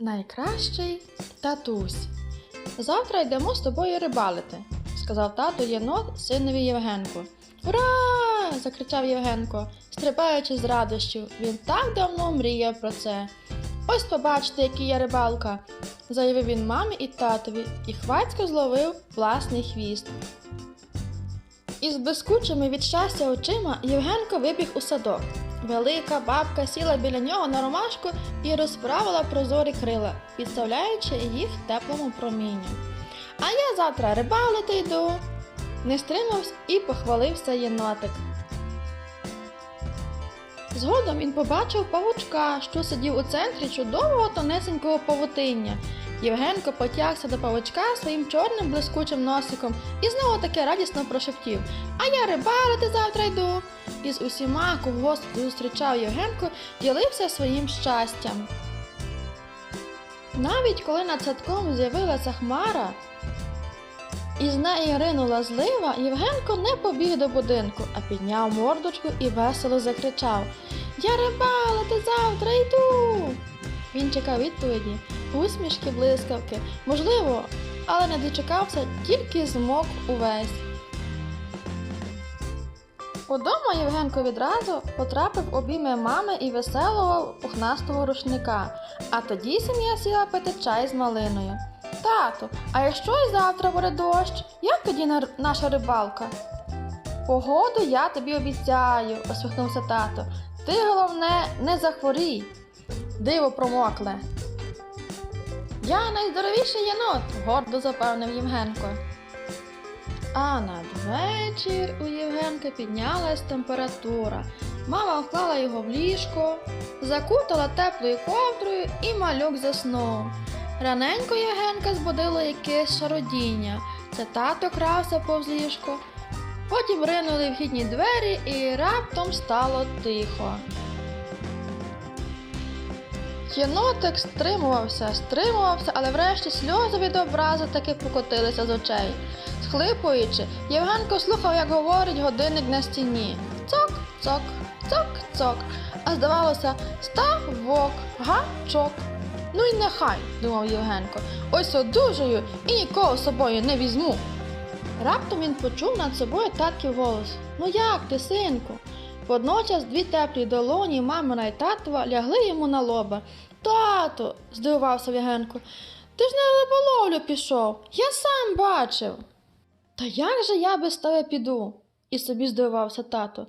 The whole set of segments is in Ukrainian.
Найкращий татусь. Завтра йдемо з тобою рибалити, сказав тато єнот синові Євгенку. Ура! закричав Євгенко, стрибаючи з радощів. Він так давно мріяв про це. Ось побачите, який я рибалка, заявив він мамі і татові і хвацько зловив власний хвіст. Із блискучими від щастя очима Євгенко вибіг у садок. Велика бабка сіла біля нього на ромашку і розправила прозорі крила, підставляючи їх теплому промінню. А я завтра рибалити йду. Не стримався і похвалився єнотик. Згодом він побачив павучка, що сидів у центрі чудового тонесенького павутиння. Євгенко потягся до павучка своїм чорним блискучим носиком і знову таки радісно прошептів А я рибалити завтра йду. І з усіма, кого зустрічав Євгенко, ділився своїм щастям. Навіть коли над садком з'явилася хмара, і з неї ринула злива, Євгенко не побіг до будинку, а підняв мордочку і весело закричав Я рибалити завтра йду. Він чекав відповіді, усмішки, блискавки, можливо, але не дочекався, тільки змок увесь. Удома Євгенко відразу потрапив обійми мами і веселого пухнастого рушника, а тоді сім'я сіла пити чай з малиною. Тату, а якщо й завтра буде дощ, як тоді наша рибалка? Погоду я тобі обіцяю, посміхнувся тато. Ти головне не захворій. Диво промокле. Я найздоровіший єнот, гордо запевнив Євгенко. А надвечір у Євгенка піднялась температура. Мама вклала його в ліжко, закутала теплою ковдрою і малюк заснув. Раненько Євгенка збудило якесь шародіння. Це тато крався повз ліжко. Потім ринули вхідні двері і раптом стало тихо. Єнотик стримувався, стримувався, але врешті сльози від образи таки покотилися з очей. Схлипуючи, Євгенко слухав, як говорить годинник на стіні. Цок, цок, цок, цок. А здавалося, ставок, гачок. Ну й нехай, думав Євгенко, ось одужаю і нікого з собою не візьму. Раптом він почув над собою татків голос. Ну як ти, синку? Водночас дві теплі долоні, мамина й татова, лягли йому на лоба. Тато, здивувався Євгенко, ти ж на риболовлю пішов, я сам бачив. Та як же я без тебе піду? і собі здивувався тато.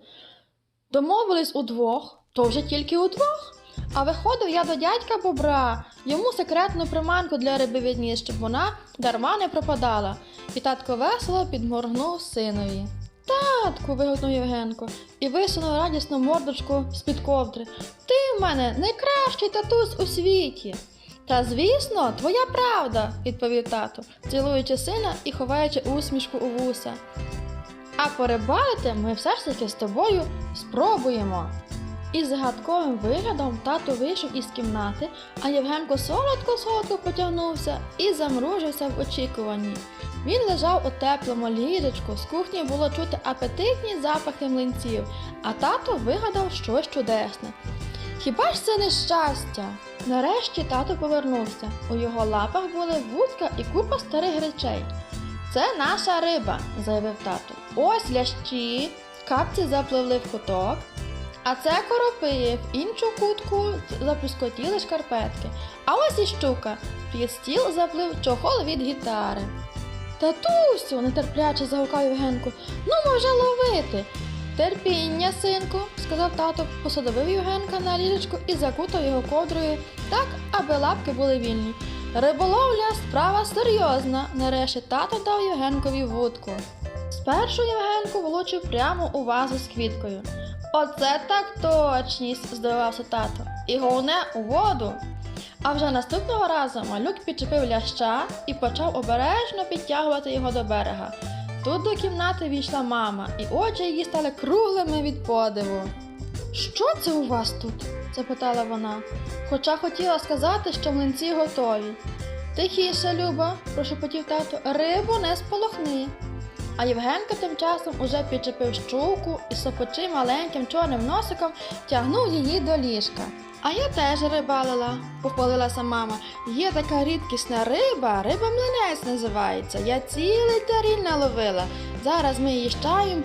Домовились удвох, то вже тільки удвох. А виходив я до дядька бобра, йому секретну приманку для риби відніс, щоб вона дарма не пропадала. І татко весело підморгнув синові. Татку. вигукнув Євгенко і висунув радісну мордочку з-під ковдри. Ти в мене найкращий татусь у світі. Та звісно, твоя правда, відповів тато, цілуючи сина і ховаючи усмішку у вуса. А порибалити ми все ж таки з тобою спробуємо. Із загадковим виглядом тато вийшов із кімнати, а Євгенко солодко-солодко потягнувся і замружився в очікуванні. Він лежав у теплому ліжечку, з кухні було чути апетитні запахи млинців, а тато вигадав щось чудесне. Хіба ж це не щастя? Нарешті тато повернувся. У його лапах були вудка і купа старих речей. Це наша риба, заявив тато. Ось лящі, капці запливли в куток, а це коропи, в іншу кутку заплюскотіли шкарпетки. А ось і щука, під стіл заплив чохол від гітари. Татусю, нетерпляче загукав Євгенко, ну може ловити. Терпіння, синку, сказав тато, посадовив Євгенка на ліжечку і закутав його ковдрою так, аби лапки були вільні. Риболовля справа серйозна. Нарешті тато дав Євгенкові вудку. Спершу Євгенко волочив прямо у вазу з квіткою. Оце так точність, здивувався тато. І головне у воду. А вже наступного разу малюк підчепив ляща і почав обережно підтягувати його до берега. Тут до кімнати війшла мама, і очі її стали круглими від подиву. Що це у вас тут? запитала вона, хоча хотіла сказати, що млинці готові. Тихіше, Люба, прошепотів тато, рибу не сполохни. А Євгенко тим часом уже підчепив щуку і сопочи маленьким чорним носиком тягнув її до ліжка. А я теж рибалила, похвалилася мама. Є така рідкісна риба, риба млинець називається. Я цілий таріль наловила. Зараз ми її з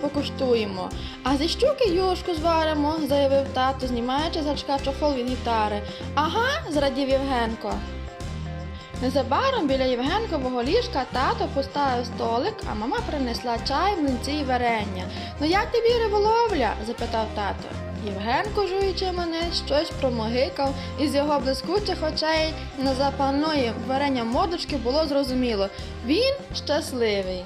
покуштуємо. А зі щуки юшку зваримо, заявив тато, знімаючи з гачка чохол від гітари. Ага, зрадів Євгенко. Незабаром біля Євгенкового ліжка тато поставив столик, а мама принесла чай, млинці і варення. Ну як тобі риболовля? запитав тато. Євгенко, жуючи мене, щось промогикав, і з його блискучих очей на запальної варення мордочки було зрозуміло. Він щасливий.